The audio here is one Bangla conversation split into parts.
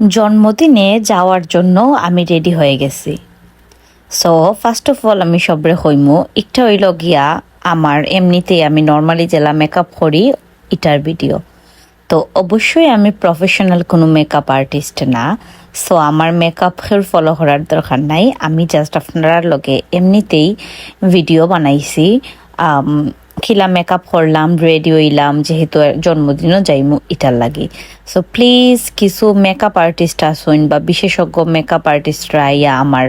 জন্মদিনে যাওয়ার জন্য আমি রেডি হয়ে গেছি। সো ফার্স্ট অফ অল আমি সবরে হইমু। একটা হইল গিয়া আমার এমনিতেই আমি নর্মালি জেলা মেকআপ করি, এটার ভিডিও তো অবশ্যই আমি প্রফেশনাল কোনো মেকআপ আর্টিস্ট না। সো আমার মেকআপের ফলো করার দরকার নাই। আমি জাস্ট আপনার লগে এমনিতেই ভিডিও বানাইছি। খিলা মেকআপ করলাম রেডি হইলাম, যেহেতু জন্মদিনও যাইমু এটার লাগে। সো প্লিজ কিছু মেকআপ আর্টিস্ট আসুন বা বিশেষজ্ঞ মেকআপ আর্টিস্টরা ইয়া আমার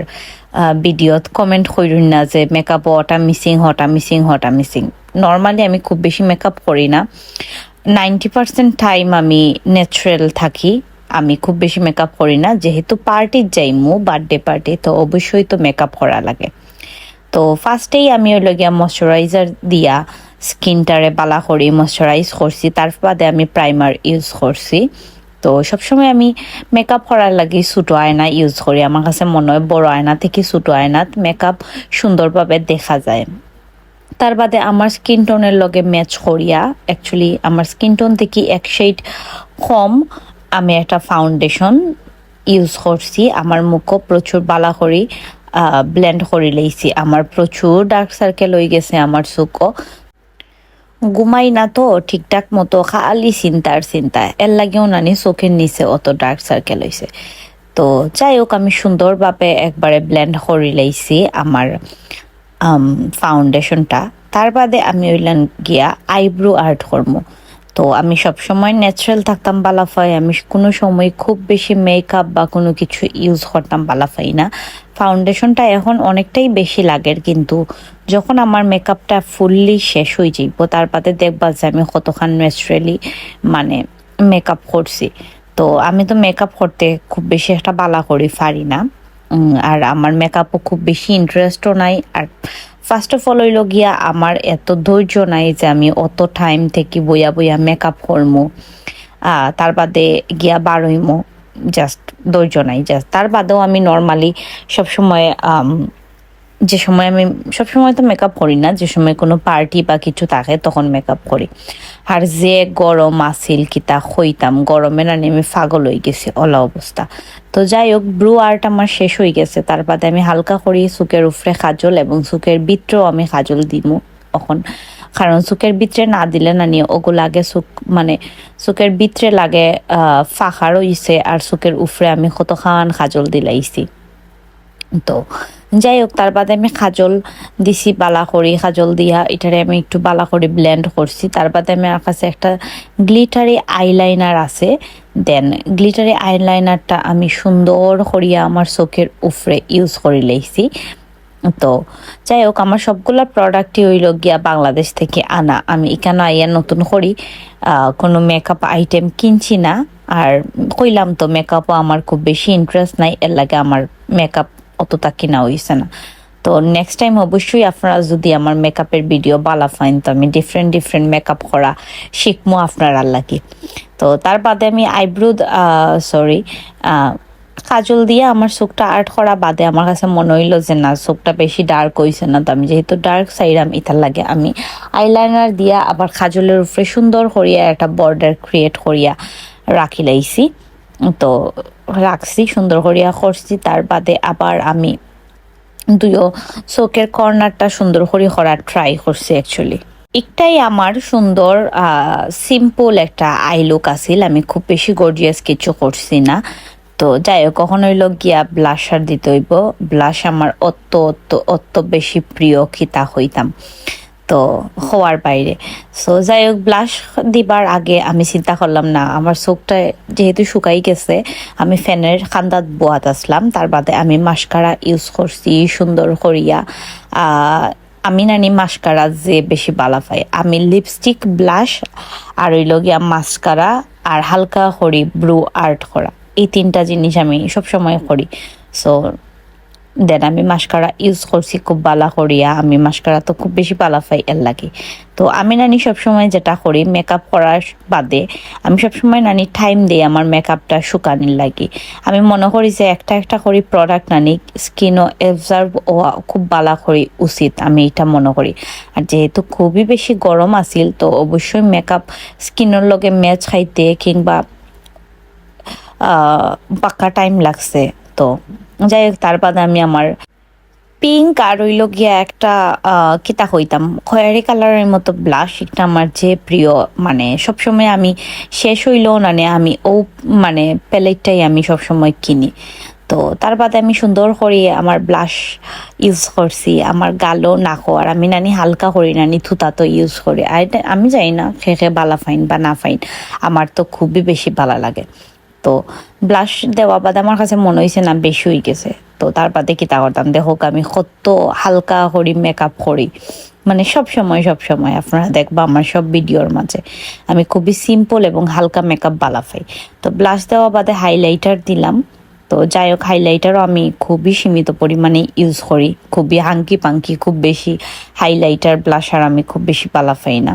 ভিডিওত কমেন্ট করুন না যে মেকআপ হটা মিসিং হটা মিসিং হটা মিসিং নর্মালি আমি খুব বেশি মেকআপ করি না। নাইনটি পার্সেন্ট টাইম আমি ন্যাচারাল থাকি। আমি খুব বেশি মেকআপ করি না। যেহেতু পার্টির যাইমু বার্থডে পার্টি তো অবশ্যই তো মেকআপ করা লাগে। তো ফার্স্টেই আমি ওই গিয়া ময়শ্চারাইজার দিয়া স্কিনটারে বালা করি ময়শ্চারাইজ করছি তার বাদে আমি প্রাইমার ইউজ করছি তো সবসময় আমি মেকআপ করার লাগে ছোটো আয়না ইউজ করি আমার কাছে মনে হয় বড় আয়না থেকে ছোটো আয়নাত মেকআপ সুন্দরভাবে দেখা যায়। তার বাদে আমার স্কিন টোনের লগে ম্যাচ করিয়া অ্যাকচুয়ালি আমার স্কিন টোন থেকে এক শেড কম আমি একটা ফাউন্ডেশন ইউজ করছি আমার মুখও প্রচুর বালা করি ব্লেন্ড করে লইছি। আমার প্রচুর ডার্ক সার্কেল হয়ে গেছে আমার চুকও ঘুমাই না তো ঠিকঠাক মতো, খালি চিন্তার চিন্তা। এর লাগেও নানি চোখের নিচে অত ডার্ক সার্কেল হয়েছে তো যাই হোক, আমি সুন্দরভাবে একবারে ব্লেন্ড করে লাইছি আমার ফাউন্ডেশনটা তার বাদে আমি ওইলাম গিয়া আইব্রো আর্ট করব তো আমি সবসময় ন্যাচারাল থাকতাম, বালাফাই। আমি কোনো সময় খুব বেশি মেকআপ বা কোনো কিছু ইউজ করতাম, বালাফাই না। ফাউন্ডেশনটা এখন অনেকটাই বেশি লাগের কিন্তু যখন আমার মেকআপটা ফুললি শেষ হয়ে যাইব, তার বাদে দেখবা যে আমি কতখান ন্যাচারালি মানে মেকআপ করছি। তো আমি তো মেকআপ করতে খুব বেশি একটা বালা করি পারি না। আর আমার মেকআপও খুব বেশি ইন্টারেস্টও নাই। আর ফার্স্ট অফ অল হইল গিয়া আমার এত ধৈর্য নাই যে আমি অত টাইম থেকে বইয়া বইয়া মেকআপ করমু। তার বাদে গিয়া বারইমু জাস্ট ধৈর্য নাই জাস্ট তার বাদেও আমি নর্মালি সবসময় যে সময় আমি সবসময় তো মেকআপ করি না, যে সময় কোনো পার্টি বা কিছু থাকে তখন মেকআপ করি। আর যে গরম আসিল কিতা হইতাম, গরমে না আমি পাগল হয়ে গেছি, অলা অবস্থা। তো যাই হোক ব্রু আর্ট আমার শেষ হয়ে গেছে, তার বাদে আমি হালকা করি চুকের উফরে কাজল এবং চুকের ভিতরেও আমি কাজল দিমু এখন। কারণ চুকের ভিতরে না দিলে না নিয়ে ওগুলো লাগে চুক মানে চুকের ভিতরে লাগে আহ ফাঁকা রইছে আর চুকের উফরে আমি কতখান কাজল দিলাইছি। তো যাই হোক তার বাদে আমি কাজল দিছি, বালা করি কাজল দিয়া এটারে আমি একটু বালা করে ব্লেন্ড করছি। তার বাদে আমি আমার কাছে একটা গ্লিটারি আইলাইনার আছে। দেন গ্লিটারি আইলাইনারটা আমি সুন্দর করিয়া আমার চোখের উফরে ইউজ করে লইছি। তো যাই হোক আমার সবগুলা প্রোডাক্টই হইল গিয়া বাংলাদেশ থেকে আনা। আমি এখানে আইয়া নতুন করি কোনো মেকআপ আইটেম কিনছি না। আর কইলাম তো মেকআপও আমার খুব বেশি ইন্টারেস্ট নাই। এর লাগে আমার মেকআপ অতটা কিনা হইছে না। তো নেক্সট টাইম অবশ্যই আপনারা যদি আমার মেকআপের ভিডিও বালা ফাইন তো আমি ডিফারেন্ট ডিফারেন্ট মেকআপ করা শিখব আপনারা লাগি তো তার বাদে আমি আইব্রো সরি কাজল দিয়ে আমার চোখটা আর্ট করা বাদে আমার কাছে মনে হইল যে না, চোখটা বেশি ডার্ক হইছে না। তো আমি যেহেতু ডার্ক সাইডাম ইতার লাগে, আমি আইলাইনার দিয়া আবার কাজলের উপরে সুন্দর করিয়া একটা বর্ডার ক্রিয়েট করিয়া রাখি লাইছি। তো রাখছি, সুন্দর করিয়া করছি। তার বাদে আবার আমি দুইও চোখের কর্নারটা সুন্দর করে করার ট্রাই করছি অ্যাকচুয়ালি একটাই আমার সুন্দর সিম্পল একটা আই লুক আছিল। আমি খুব বেশি গর্জিয়াস কিছু করছি না। তো যাই হোক, কখন হইল গিয়া ব্লাশার দিতে হইব। ব্লাশ আমার অত অত অত বেশি প্রিয় খিতা হইতাম। তো হওয়ার বাইরে। সো যাই হোক ব্লাশ দিবার আগে আমি চিন্তা করলাম, না, আমার চোখটা যেহেতু শুকাই গেছে, আমি ফ্যানের খান্দাত বোয়াত আসলাম। তার বাদে আমি মাস্কারা ইউজ করছি সুন্দর করিয়া। আমি নানি মাস্কারা যে বেশি বালা পাই আমি লিপস্টিক ব্লাশ আর হইল গিয়া মাস্কারা আর হালকা করি ব্রু আর্ট করা। এই তিনটা জিনিস আমি সবসময় করি। সো দেন আমি মাস্কারা ইউজ করছি খুব বালা করিয়া, আমি মাস্কারা তো খুব বেশি বালা পাই এর লাগে। তো আমি নানি সবসময় যেটা করি মেকআপ করার বাদে আমি সবসময় নানি টাইম দিই আমার মেকআপটা শুকানির লাগে। আমি মনে করি যে একটা একটা করি প্রোডাক্ট নানি স্কিনও অবজার্ভ হওয়া খুব বালা করি উচিত, আমি এটা মনে করি। আর যেহেতু খুবই বেশি গরম আছিল, তো অবশ্যই মেকআপ স্কিনের লগে ম্যাচ খাইতে কিংবা পাকা টাইম লাগছে, তো যাই হোক, তার বাদে আমি আমার পিঙ্ক আর হইল গিয়া একটা কিতা হইতাম। খয়েরি কালারের মতো ব্লাশ একটা আমার যে প্রিয় মানে সবসময় আমি শেষ হইলেও না আমি ও মানে প্যালেটটাই আমি সবসময় কিনি। তো তার বাদে আমি সুন্দর করে আমার ব্লাশ ইউজ করছি, আমার গালও নাকো আর আমি নানি হালকা করি, নানি থুতা তো ইউজ করি। আর আমি জানি না খে খে বালা ফাইন বা না ফাইন আমার তো খুবই বেশি ভালো লাগে। তো ব্লাশ দেওয়া বাদে আমার কাছে মনে হয়েছে না বেশি হয়ে গেছে। তো তার বাদে কি তা করতাম দেখোক আমি কত হালকা করি মেকআপ করি। মানে সব সময় সব সময় আপনারা দেখবা আমার সব ভিডিওর মাঝে। আমি খুবই সিম্পল এবং হালকা মেকআপ বালাফাই তো ব্লাশ দেওয়া বাদে হাইলাইটার দিলাম। তো যাই হোক হাইলাইটারও আমি খুবই সীমিত পরিমাণে ইউজ করি। খুবই হাঙ্কি পাঙ্কি খুব বেশি হাইলাইটার ব্লাশার আমি খুব বেশি পালাফাই না।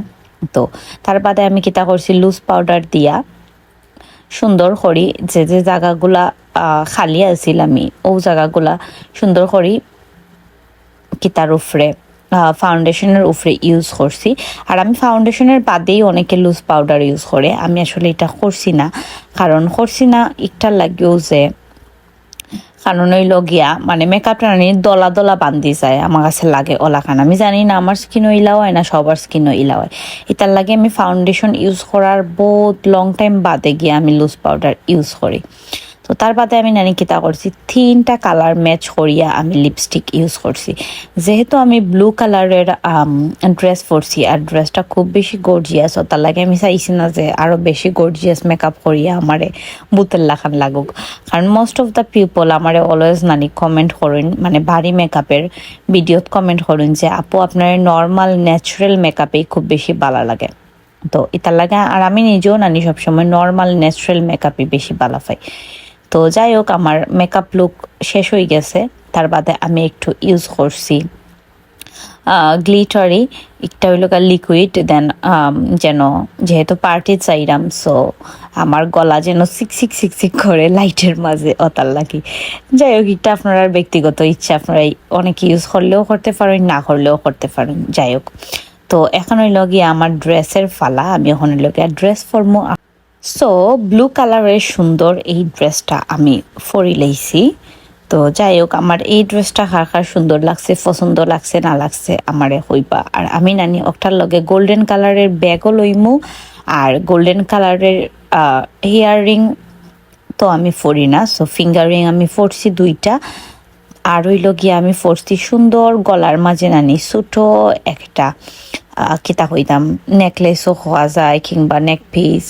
তো তার বাদে আমি কিতা করছি? লুজ পাউডার দিয়া সুন্দর করি, যে যে জায়গাগুলা খালি আছিল আমি ও জায়গাগুলা সুন্দর করি, কিতার উফরে ফাউন্ডেশনের উপরে ইউজ করছি। আর আমি ফাউন্ডেশনের বাদেই অনেকে লুজ পাউডার ইউজ করে। আমি আসলে এটা করছি না। কারণ করছি না একটা লাগেও যে কারণ ওই গিয়া মানে মেকআপ টানি দলা দলা বান্ধি যায় আমার কাছে লাগে ওলা খান আমি জানি না আমার স্কিনও ইলা হয় না, সবার স্কিনও ইলা হয়। এটার লাগে আমি ফাউন্ডেশন ইউজ করার বহুত লং টাইম বাদে গিয়ে আমি লুজ পাউডার ইউজ করি তো তার বাদে আমি নানি কিতা করছি তিনটা কালার ম্যাচ করিয়া আমি লিপস্টিক ইউজ করছি যেহেতু আমি ব্লু কালারের ড্রেস পরছি আর ড্রেসটা খুব বেশি গর্জিয়াস তার লাগে আমি চাইছি না যে আরও বেশি গর্জিয়াস মেকআপ করিয়া আমারে বুতের লাখান লাগুক। কারণ মোস্ট অফ দ্য পিপল আমারে অলওয়েজ নানি কমেন্ট করেন মানে ভারী মেকআপের ভিডিওত কমেন্ট করেন যে, আপু আপনার নর্মাল ন্যাচারাল মেকআপেই খুব বেশি ভালো লাগে। তো এটার লাগে আর আমি নিজেও নানি সবসময় নর্মাল ন্যাচারাল মেকআপই বেশি ভালো পাই। তো যাই হোক আমার মেকআপ লুক শেষ হয়ে গেছে। তার বাদে আমি একটু ইউজ করছি। গ্লিটারি একটা হইল লিকুইড দেন যেন যেহেতু পার্টি চাইরাম সো আমার গলা যেন সিক সিক সিক সিক করে লাইটের মাঝে অতাল লাগি। যাই হোক এটা আপনার ব্যক্তিগত ইচ্ছা, আপনারা অনেকে ইউজ করলেও করতে পারেন, না করলেও করতে পারেন যাই হোক তো এখন হইল গিয়ে আমার ড্রেসের ফালা, আমি এখন হইল ড্রেস ফর্মো সো ব্লু কালারের সুন্দর এই ড্রেসটা আমি ফরি লাইছি। তো যাই হোক আমার এই ড্রেসটা কার কার সুন্দর লাগছে, পছন্দ লাগছে, না লাগছে, আমারে হইবা। আর আমি নানি একটার লগে গোল্ডেন কালারের ব্যাগও লইমু, আর গোল্ডেন কালারের হেয়ার রিং তো আমি ফরি না। সো ফিঙ্গার রিং আমি ফরছি দুইটা। আর হইল গিয়ে আমি ফরছি সুন্দর, গলার মাঝে নানি ছোটো একটা। কিতা হইতাম। নেকলেসও হওয়া যায় কিংবা নেক পিস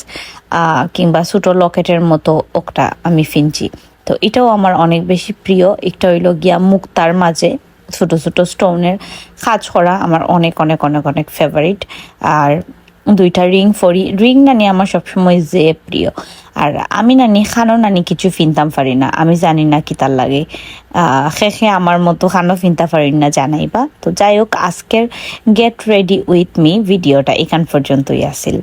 কিংবা ছোটো লকেটের মতো ওকটা আমি ফিনছি তো এটাও আমার অনেক বেশি প্রিয়। একটা হইল গিয়া মুক্তার মাঝে ছোটো ছোটো স্টোনের কাজ করা আমার অনেক অনেক অনেক অনেক ফেভারিট আর দুইটা রিং ফরি রিং নানি আমার সবসময় যে প্রিয়। আর আমি নানি, খানো নানি কিছু ফিনতাম পারি না। আমি জানি না কি তার লাগে। শেষে আমার মতো খানো ফিনতে পারি না জানাইবা। তো যাই হোক, আজকের গেট রেডি উইথ মি ভিডিওটা এখান পর্যন্তই আসিল।